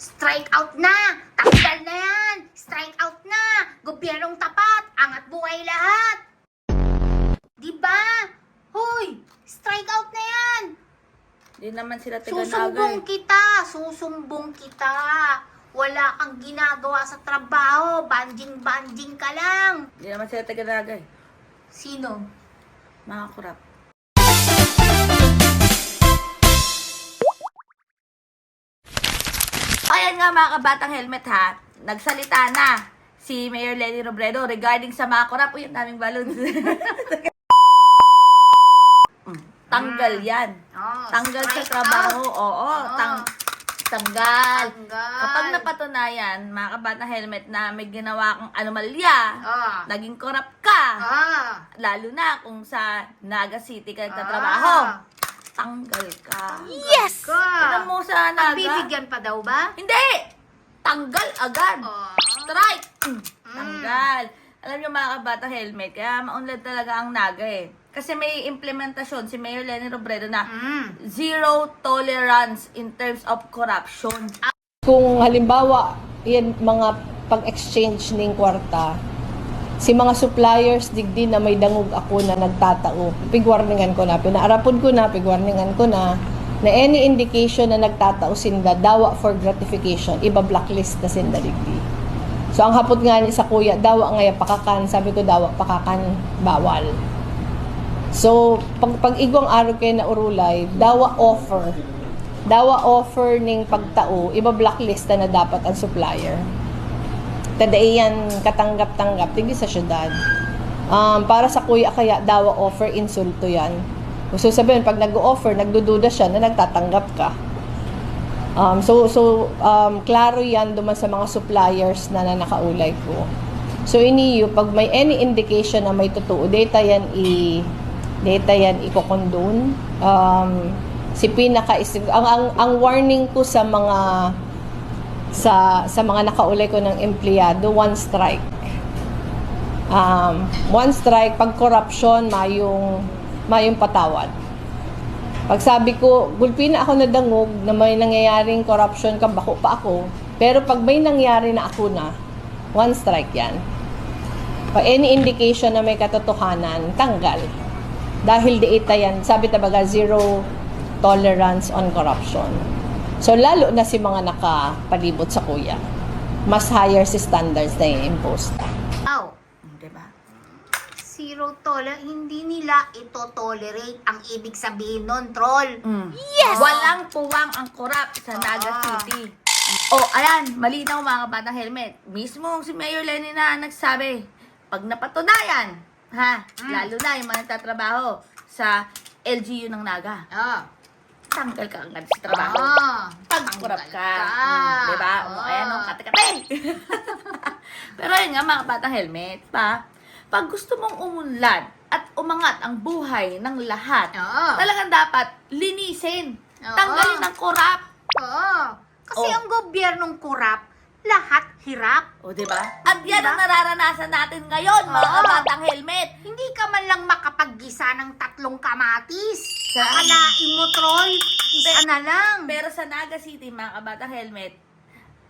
Strike out na! Tanggal na yan! Strike out na! Gobyernong tapat! Angat buhay lahat! Di ba? Hoy! Strike out na yan! Hindi naman sila Susumbong taga-nagay. kita! Susumbong kita! Wala kang ginagawa sa trabaho! Banjing-banjing ka lang! Hindi naman sila taga-nagay. Sino? Mga kurap. Nga mga kabatang helmet ha. Nagsalita na si Mayor Lenny Robredo regarding sa mga kurap. Uy, ang daming balloons. Tanggal yan. Oh, Tanggal sa trabaho. out. Oo, Oo. tang tanggal. Tanggal. Kapag napatunayan, mga kabatang helmet na may ginawa kang anomalya, Ah. naging korap ka, Ah. lalo na kung sa Naga City ka nagtatrabaho, Ah. Tanggal ka. Yes! Ka. Alam mo sa Naga? Pagbibigyan pa daw ba? Hindi! Tanggal agad! Oh. Strike! Mm, Tanggal! Alam niyo mga kabata helmet, kaya maunlad talaga ang Naga eh. Kasi may implementasyon si Mayor Lenny Robredo na Mm. zero tolerance in terms of corruption. Kung halimbawa, yan mga pag-exchange ng kwarta, si mga suppliers digdi na may dangog ako na nagtatao, pigwarningan ko na, pinaarapod ko na, pigwarningan ko na, na any indication na nagtatao sinda, dawa for gratification, iba blacklist na sinda digdi. So, ang hapot nga ni sa kuya, dawa nga pakakan, sabi ko dawa pakakan, bawal. So, pag, pag igwang araw kayo na urulay, dawa offer. Dawa offer ning pagtao, iba blacklist na dapat ang supplier. Tadai yan katanggap-tanggap, tigdi sa syudad. Um, para sa kuya kaya dawa offer, insulto yan. Gusto sabihin, pag nag-offer, nagdududa siya na nagtatanggap ka. Um, so, so um, klaro yan duman sa mga suppliers na, na nakaulay ko. So, iniyo, pag may any indication na may totoo, data yan i data yan i-condone. Um, si pinaka ang, ang, ang warning ko sa mga sa sa mga nakaulay ko ng empleyado, one strike. Um, one strike, pag corruption, mayong, mayong patawad. Pag sabi ko, gulpi na ako nadangog na may nangyayaring corruption ka, bako pa ako. Pero pag may nangyari na ako na, one strike yan. Pag any indication na may katotohanan, tanggal. Dahil diita yan, sabi tabaga, zero tolerance on corruption. So, lalo na si mga nakapalibot sa kuya. Mas higher si standards na i-impose. Aw, Mm, Diba? zero tolerance. Hindi nila ito tolerate ang ibig sabihin nun, troll. Mm. Yes! Walang puwang ang korap sa Naga Ah. City. Oh, ayan, malinaw mga kabata helmet. Mismo si Mayor Lenny na nagsabi, pag napatunayan, ha, Mm. lalo na yung mga nagtatrabaho sa LGU ng Naga, Ah. Tanggal ka agad sa trabaho. Ah. Pagkurap ka. Tanggal Mm, diba? O, Ah. ayan o, kate-kate. Pero yun nga mga kabata helmet, pa, pag gusto mong umunlad at umangat ang buhay ng lahat, Oo. talagang dapat linisin. Oo. Tanggalin ang korap. Oo. Kasi Oh. ang gobyernong kurap, lahat hirap. O, di ba? At yan Diba? ang nararanasan natin ngayon, mga Oo. kabatang helmet. Hindi ka man lang makapaggisa ng tatlong kamatis. Akalain mo, troll. Isa na lang. Pero sa Naga City, mga kabatang helmet,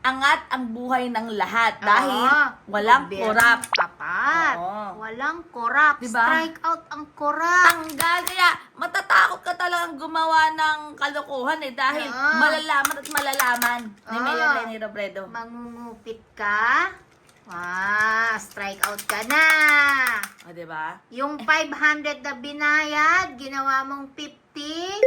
angat ang buhay ng lahat dahil Oo. walang Gobyernong korap. Tapat. Oo. Walang korap. Diba? Strike out ang korap. Tanggal. Kaya matatakot ka talagang gumawa ng kalokohan eh dahil Oo. malalaman at malalaman ni Oo. Mayor Lenny Robredo. Mangungupit ka. Ah, strike out ka na. O, di ba? Yung 500 na binayad, ginawa mong 50,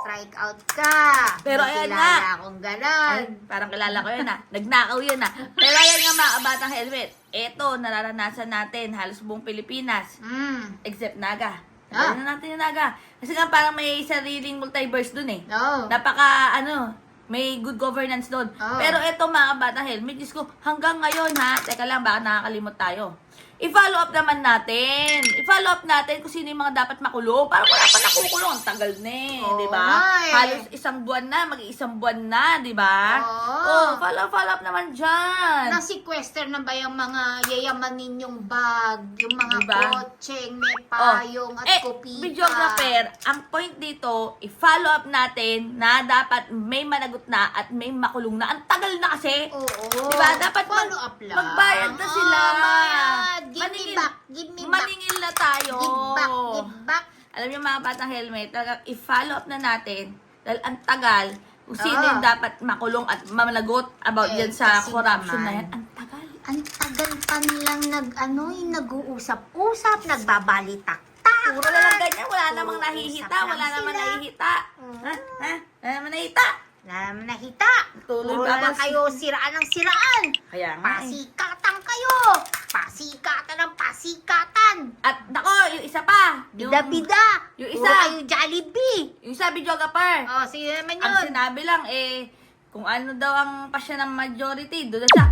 strike out ka. Pero May ayan kilala nga. akong ganon. Ay, parang kilala ko yun ah. Nagnakaw yun ah. Pero ayan nga mga kabatang helmet. Ito, nararanasan natin halos buong Pilipinas. Mm. Except Naga. Ah. Ano natin yung Naga? Kasi nga parang may sariling multiverse dun eh. No. Napaka, ano, may good governance doon. Oo. Pero ito mga bata helmet, Diyos ko, hanggang ngayon ha, teka lang, baka nakakalimot tayo. I-follow up naman natin. I-follow up natin kung sino yung mga dapat makulong. Parang wala pa nakukulong. Ang tagal na eh, Oo di ba? eh. Halos isang buwan na, mag-iisang buwan na, di ba? Oo. Oh, follow, follow up naman dyan. Na-sequester na ba yung mga yayamanin yung bag, yung mga Diba? kotseng, may payong at eh, kopita. videographer, ang point dito, i-follow up natin na dapat may managot na at may makulong na. Ang tagal na kasi. Oo. Diba? Dapat mag- up lang. magbayad na sila. Oh, bayad. Give Maningil- me back. Give me back. Maningil na tayo. Give back. Give back. Alam niyo mga batang helmet, talagang i-follow up na natin dahil ang tagal kung sino Ah. yung dapat makulong at mamanagot about Eh, yan sa corruption na yan. Ang tagal. Ang tagal pa nilang nag, ano, yung nag-uusap-usap, nagbabalitaktak. Puro na lang ganyan. Wala namang nahihita. Wala namang nahihita. Ha? Ha? Wala namang nahihita. Wala naman nahita. Tuloy ba- kayo siraan ng siraan. Kaya nga eh. Pasikatan kayo. Pasikatan ng pasikatan. At nako, yung isa pa. Yung, Bida-bida. yung Puro isa. kayo Jollibee. yung isa videographer. Oh, sige naman Ang yun. sinabi lang eh, kung ano daw ang pasya ng majority, doon na siya.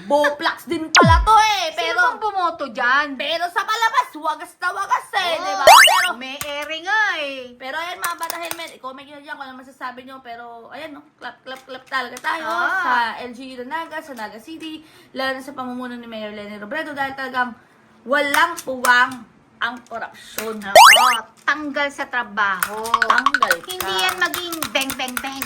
Boplax din pala to eh. Pero, Pero, bang bumoto dyan? pero sa palabas, wagas na wagas eh. Oh, di ba? Pero, may ere nga eh. pero ayan mga bata helmet, i-comment nyo dyan kung ano masasabi nyo. Pero ayan no, clap, clap, clap talaga tayo Ah. sa LGU na Naga, sa Naga City, lalo na sa pamumuno ni Mayor Lenny Robredo dahil talagang walang puwang ang korupsyon. Oo, tanggal sa trabaho. Tanggal ka. Hindi yan maging bang bang bang.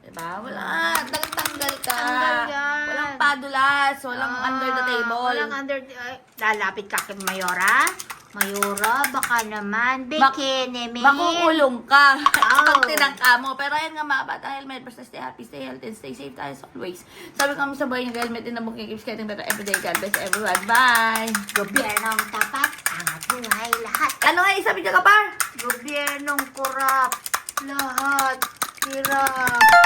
Diba? Wala. Talagang tanggal ka. Tanggal yan. Walang padulas. Walang Ah, under the table. Walang under ay, lalapit ka kay Mayora. Mayora, baka naman. Bekene, me. Makukulong ka. Oh. Pag tinangka mo. Pero ayan nga mga bata, helmet. Basta stay happy, stay healthy, and stay safe tayo as always. Sabi kami sa buhay yung helmet din na booking keeps getting better every day. God bless everyone. Bye! Gobyernong tapat, angat buhay lahat. Ano nga isa video ka par? Gobyernong korap, lahat. Hirap.